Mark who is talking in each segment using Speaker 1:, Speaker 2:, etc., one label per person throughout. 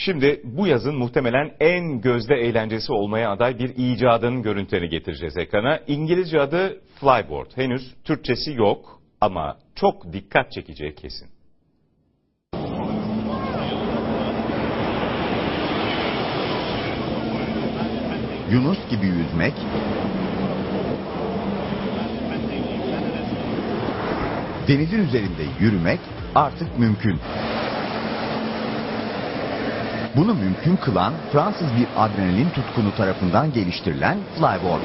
Speaker 1: Şimdi bu yazın muhtemelen en gözde eğlencesi olmaya aday bir icadın görüntülerini getireceğiz ekrana. İngilizce adı Flyboard. Henüz Türkçesi yok ama çok dikkat çekeceği kesin.
Speaker 2: Yunus gibi yüzmek, denizin üzerinde yürümek artık mümkün. Bunu mümkün kılan Fransız bir adrenalin tutkunu tarafından geliştirilen flyboard.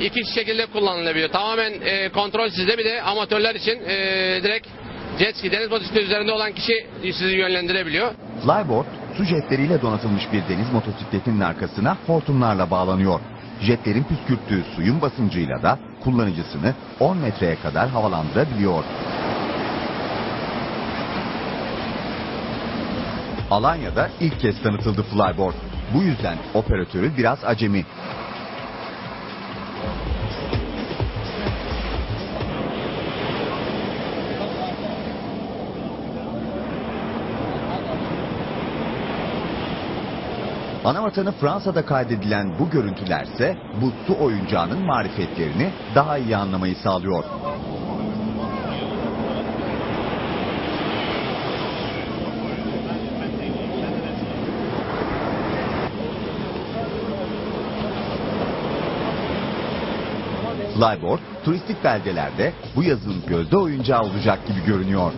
Speaker 3: İki şekilde kullanılabiliyor. Tamamen e, kontrolsüz bir de amatörler için e, direkt jet ski deniz motosikleti üzerinde olan kişi sizi yönlendirebiliyor.
Speaker 2: Flyboard, su jetleriyle donatılmış bir deniz motosikletinin arkasına hortumlarla bağlanıyor. Jetlerin püskürttüğü suyun basıncıyla da kullanıcısını 10 metreye kadar havalandırabiliyor. Alanya'da ilk kez tanıtıldı Flyboard. Bu yüzden operatörü biraz acemi. Anavatanı Fransa'da kaydedilen bu görüntülerse bu su oyuncağının marifetlerini daha iyi anlamayı sağlıyor. Flyboard turistik belgelerde bu yazın gözde oyuncağı olacak gibi görünüyor.